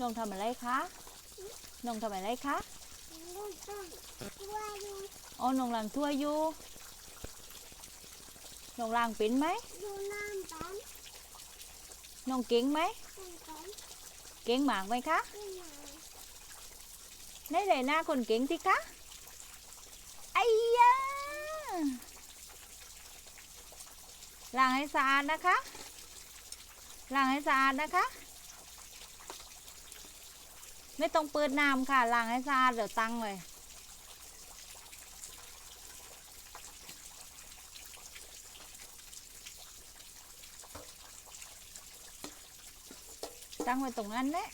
น้องทำอะไรคะน้องทำอะไรคะลูกต้นตัวอยู่อ๋อน้องล้างถ้วยอยู่น้องล้างเป็นไหมดูน้ำปันน้องเก่งไหมต้นปันเก่งมากไหมคะขึ้นมาได้เลยหน้าคนเก่งสิคะไอ้ยาล้างให้สะอาดนะคะล้างให้สะอาดนะคะ ไม่ต้องเปิดน้ำค่ะล้างให้สะอาดเดี๋ยวตั้งเลยตั้งไว้ตรงนั้นแหละ